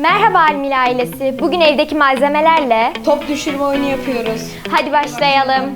Merhaba Almila ailesi. Bugün evdeki malzemelerle Top düşürme oyunu yapıyoruz. hadi başlayalım.